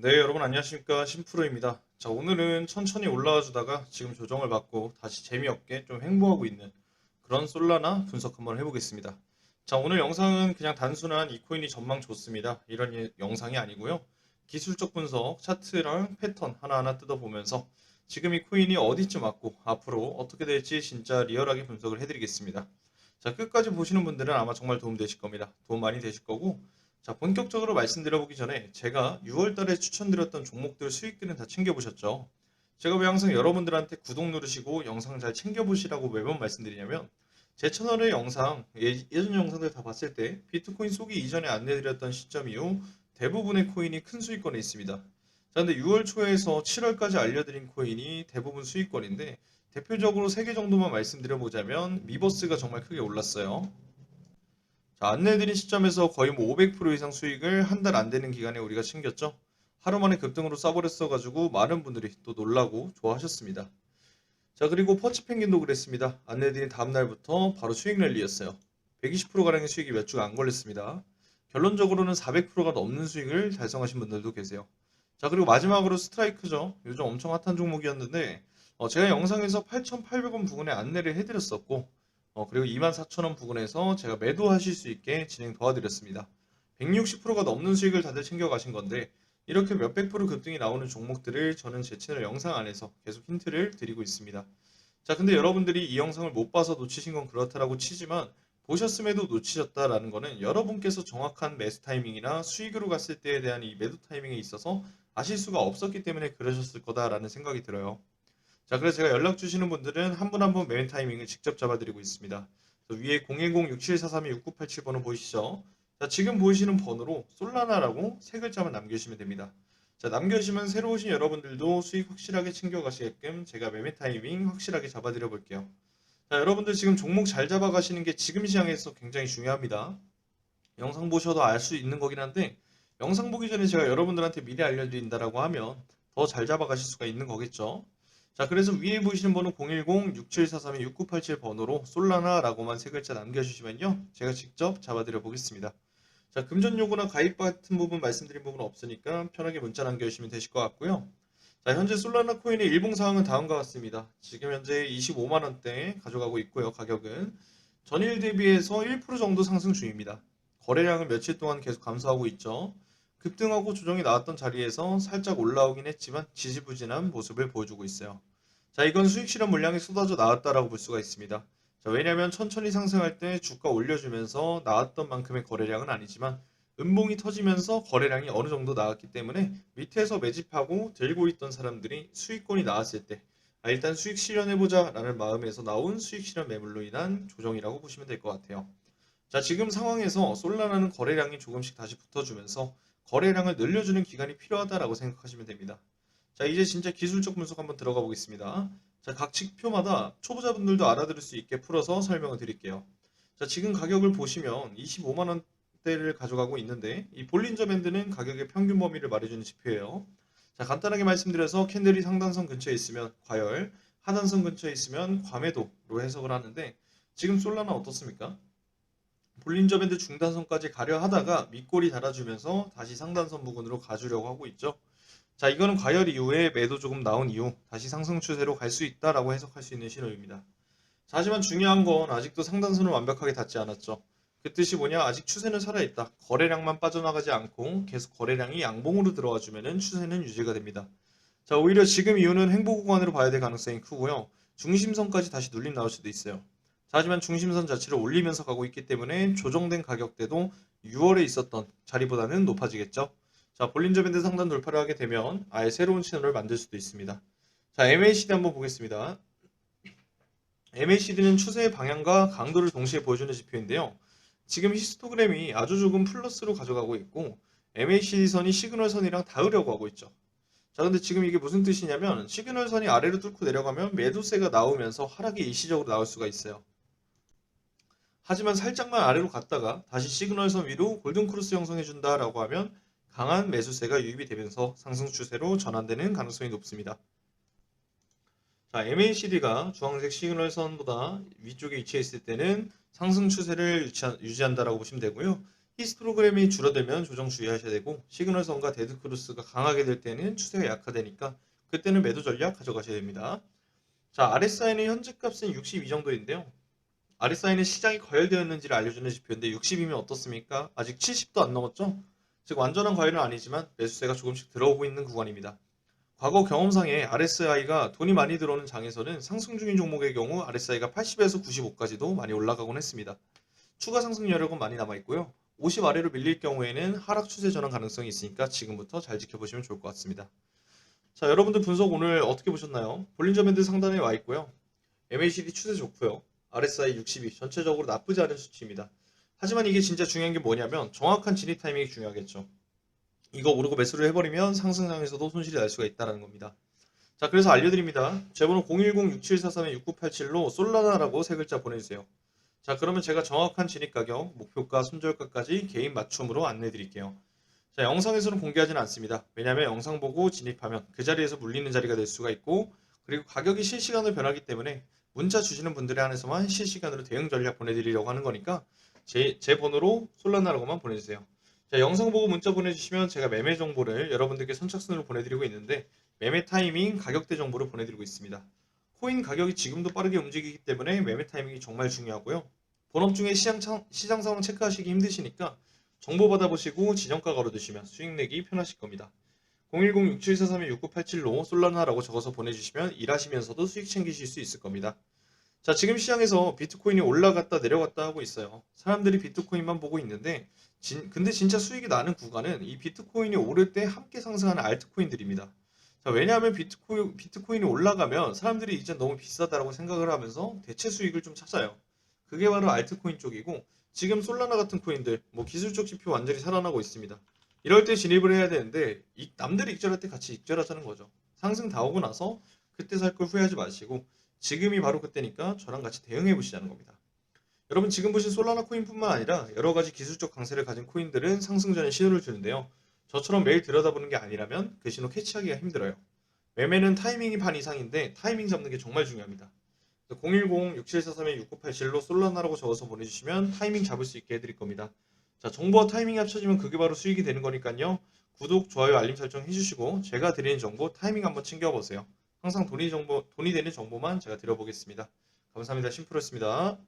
네, 여러분 안녕하십니까. 신프로입니다. 자, 오늘은 천천히 올라와 주다가 지금 조정을 받고 다시 재미없게 좀 횡보하고 있는 그런 솔라나 분석 한번 해보겠습니다. 자, 오늘 영상은 그냥 단순한 이 코인이 전망 좋습니다. 이런 예- 영상이 아니고요. 기술적 분석, 차트랑 패턴 하나하나 뜯어보면서 지금 이 코인이 어디쯤 왔고 앞으로 어떻게 될지 진짜 리얼하게 분석을 해드리겠습니다. 자, 끝까지 보시는 분들은 아마 정말 도움 되실 겁니다. 도움 많이 되실 거고 자, 본격적으로 말씀드려보기 전에 제가 6월 달에 추천드렸던 종목들 수익들은 다 챙겨보셨죠? 제가 왜 항상 여러분들한테 구독 누르시고 영상 잘 챙겨보시라고 매번 말씀드리냐면 제 채널의 영상, 예, 예전 영상들 다 봤을 때 비트코인 쏘기 이전에 안내드렸던 시점 이후 대부분의 코인이 큰 수익권에 있습니다. 자, 근데 6월 초에서 7월까지 알려드린 코인이 대부분 수익권인데 대표적으로 3개 정도만 말씀드려보자면 미버스가 정말 크게 올랐어요. 자, 안내해드린 시점에서 거의 뭐 500% 이상 수익을 한 달 안 되는 기간에 우리가 챙겼죠. 하루 만에 급등으로 싸버렸어가지고 많은 분들이 또 놀라고 좋아하셨습니다. 자, 그리고 퍼치 펭귄도 그랬습니다. 안내해드린 다음 날부터 바로 수익 랠리였어요. 120%가량의 수익이 몇 주가 안 걸렸습니다. 결론적으로는 400%가 넘는 수익을 달성하신 분들도 계세요. 자, 그리고 마지막으로 스트라이크죠. 요즘 엄청 핫한 종목이었는데, 어, 제가 영상에서 8,800원 부근에 안내를 해드렸었고, 어, 그리고 24,000원 부근에서 제가 매도하실 수 있게 진행 도와드렸습니다. 160%가 넘는 수익을 다들 챙겨가신 건데 이렇게 몇백 프로 급등이 나오는 종목들을 저는 제 채널 영상 안에서 계속 힌트를 드리고 있습니다. 자, 근데 여러분들이 이 영상을 못 봐서 놓치신 건 그렇다라고 치지만 보셨음에도 놓치셨다라는 거는 여러분께서 정확한 매수 타이밍이나 수익으로 갔을 때에 대한 이 매도 타이밍에 있어서 아실 수가 없었기 때문에 그러셨을 거다라는 생각이 들어요. 자, 그래서 제가 연락 주시는 분들은 한 분 한 분 매매 타이밍을 직접 잡아드리고 있습니다. 위에 010-6743-6987번호 보이시죠? 자, 지금 보이시는 번호로 솔라나라고 세 글자만 남겨주시면 됩니다. 자, 남겨주시면 새로 오신 여러분들도 수익 확실하게 챙겨가시게끔 제가 매매 타이밍 확실하게 잡아드려 볼게요. 자, 여러분들 지금 종목 잘 잡아가시는 게 지금 시장에서 굉장히 중요합니다. 영상 보셔도 알 수 있는 거긴 한데 영상 보기 전에 제가 여러분들한테 미리 알려드린다라고 하면 더 잘 잡아가실 수가 있는 거겠죠. 자, 그래서 위에 보이시는 번호 010-6743-6987 번호로 솔라나라고만 세 글자 남겨주시면요. 제가 직접 잡아드려 보겠습니다. 자, 금전 요구나 가입 같은 부분 말씀드린 부분 없으니까 편하게 문자 남겨주시면 되실 것 같고요. 자, 현재 솔라나 코인의 일봉 상황은 다음과 같습니다. 지금 현재 25만 원대 가져가고 있고요. 가격은 전일 대비해서 1% 정도 상승 중입니다. 거래량은 며칠 동안 계속 감소하고 있죠. 급등하고 조정이 나왔던 자리에서 살짝 올라오긴 했지만 지지부진한 모습을 보여주고 있어요. 자, 이건 수익 실현 물량이 쏟아져 나왔다라고 볼 수가 있습니다. 자, 왜냐하면 천천히 상승할 때 주가 올려주면서 나왔던 만큼의 거래량은 아니지만 음봉이 터지면서 거래량이 어느 정도 나왔기 때문에 밑에서 매집하고 들고 있던 사람들이 수익권이 나왔을 때 아, 일단 수익 실현해보자 라는 마음에서 나온 수익 실현 매물로 인한 조정이라고 보시면 될 것 같아요. 자, 지금 상황에서 솔라나는 거래량이 조금씩 다시 붙어주면서 거래량을 늘려주는 기간이 필요하다라고 생각하시면 됩니다. 자, 이제 진짜 기술적 분석 한번 들어가 보겠습니다. 자, 각 지표마다 초보자분들도 알아들을 수 있게 풀어서 설명을 드릴게요. 자, 지금 가격을 보시면 25만 원대를 가져가고 있는데 이 볼린저 밴드는 가격의 평균 범위를 말해주는 지표예요. 자, 간단하게 말씀드려서 캔들이 상단선 근처에 있으면 과열, 하단선 근처에 있으면 과매도로 해석을 하는데 지금 솔라나 어떻습니까? 볼린저 밴드 중단선까지 가려 하다가 밑골이 달아주면서 다시 상단선 부근으로 가주려고 하고 있죠. 자, 이거는 과열 이후에 매도 조금 나온 이후 다시 상승 추세로 갈 수 있다라고 해석할 수 있는 신호입니다. 자, 하지만 중요한 건 아직도 상단선을 완벽하게 닿지 않았죠. 그 뜻이 뭐냐? 아직 추세는 살아있다. 거래량만 빠져나가지 않고 계속 거래량이 양봉으로 들어와 주면은 추세는 유지가 됩니다. 자, 오히려 지금 이유는 횡보 구간으로 봐야 될 가능성이 크고요. 중심선까지 다시 눌림 나올 수도 있어요. 자, 하지만 중심선 자체를 올리면서 가고 있기 때문에 조정된 가격대도 6월에 있었던 자리보다는 높아지겠죠. 자, 볼린저 밴드 상단 돌파를 하게 되면 아예 새로운 채널을 만들 수도 있습니다. 자, MACD 한번 보겠습니다. MACD는 추세의 방향과 강도를 동시에 보여주는 지표인데요. 지금 히스토그램이 아주 조금 플러스로 가져가고 있고 MACD 선이 시그널 선이랑 닿으려고 하고 있죠. 자, 근데 지금 이게 무슨 뜻이냐면 시그널 선이 아래로 뚫고 내려가면 매도세가 나오면서 하락이 일시적으로 나올 수가 있어요. 하지만 살짝만 아래로 갔다가 다시 시그널 선 위로 골든 크로스 형성해 준다라고 하면 강한 매수세가 유입이 되면서 상승 추세로 전환되는 가능성이 높습니다. 자, MACD가 주황색 시그널 선보다 위쪽에 위치해 있을 때는 상승 추세를 유지한, 유지한다라고 보시면 되고요. 히스토그램이 줄어들면 조정 주의하셔야 되고 시그널선과 데드크로스가 강하게 될 때는 추세가 약화되니까 그때는 매도 전략 가져가셔야 됩니다. 자, RSI는 현재 값은 62 정도인데요. RSI는 시장이 거열되었는지를 알려주는 지표인데 60이면 어떻습니까? 아직 70도 안 넘었죠? 즉 완전한 과열은 아니지만 매수세가 조금씩 들어오고 있는 구간입니다. 과거 경험상에 RSI가 돈이 많이 들어오는 장에서는 상승 중인 종목의 경우 RSI가 80에서 95까지도 많이 올라가곤 했습니다. 추가 상승 여력은 많이 남아 있고요. 50 아래로 밀릴 경우에는 하락 추세 전환 가능성이 있으니까 지금부터 잘 지켜보시면 좋을 것 같습니다. 자, 여러분들 분석 오늘 어떻게 보셨나요? 볼린저 밴드 상단에 와 있고요. MACD 추세 좋고요. RSI 62 전체적으로 나쁘지 않은 수치입니다. 하지만 이게 진짜 중요한 게 뭐냐면 정확한 진입 타이밍이 중요하겠죠. 이거 모르고 매수를 해버리면 상승장에서도 손실이 날 수가 있다는 겁니다. 자, 그래서 알려드립니다. 제 번호 010-6743-6987로 솔라나라고 세 글자 보내주세요. 자, 그러면 제가 정확한 진입 가격, 목표가, 손절가까지 개인 맞춤으로 안내 드릴게요. 자, 영상에서는 공개하지는 않습니다. 왜냐하면 영상 보고 진입하면 그 자리에서 물리는 자리가 될 수가 있고 그리고 가격이 실시간으로 변하기 때문에 문자 주시는 분들에 한해서만 실시간으로 대응 전략 보내드리려고 하는 거니까 제, 제 번호로 솔라나라고만 보내주세요. 자, 영상 보고 문자 보내주시면 제가 매매 정보를 여러분들께 선착순으로 보내드리고 있는데 매매 타이밍, 가격대 정보를 보내드리고 있습니다. 코인 가격이 지금도 빠르게 움직이기 때문에 매매 타이밍이 정말 중요하고요. 본업 중에 시장, 차- 시장 상황 체크하시기 힘드시니까 정보 받아보시고 지정가 걸어두시면 수익 내기 편하실 겁니다. 010-6743-6987로 솔라나라고 적어서 보내주시면 일하시면서도 수익 챙기실 수 있을 겁니다. 자, 지금 시장에서 비트코인이 올라갔다 내려갔다 하고 있어요. 사람들이 비트코인만 보고 있는데, 진- 근데 진짜 수익이 나는 구간은 이 비트코인이 오를 때 함께 상승하는 알트코인들입니다. 자, 왜냐하면 비트코인, 비트코인이 올라가면 사람들이 이제 너무 비싸다라고 생각을 하면서 대체 수익을 좀 찾아요. 그게 바로 알트코인 쪽이고, 지금 솔라나 같은 코인들, 뭐 기술적 지표 완전히 살아나고 있습니다. 이럴 때 진입을 해야 되는데, 이- 남들이 익절할 때 같이 익절하자는 거죠. 상승 다 오고 나서 그때 살 걸 후회하지 마시고, 지금이 바로 그때니까 저랑 같이 대응해 보시자는 겁니다. 여러분 지금 보신 솔라나 코인뿐만 아니라 여러 가지 기술적 강세를 가진 코인들은 상승 전에 신호를 주는데요. 저처럼 매일 들여다보는 게 아니라면 그 신호 캐치하기가 힘들어요. 매매는 타이밍이 반 이상인데 타이밍 잡는 게 정말 중요합니다. 010-6743-6987로 솔라나라고 적어서 보내주시면 타이밍 잡을 수 있게 해드릴 겁니다. 자, 정보와 타이밍이 합쳐지면 그게 바로 수익이 되는 거니까요. 구독, 좋아요, 알림 설정 해주시고 제가 드리는 정보 타이밍 한번 챙겨보세요. 항상 돈이 정보, 돈이 되는 정보만 제가 드려보겠습니다. 감사합니다. 심프로였습니다.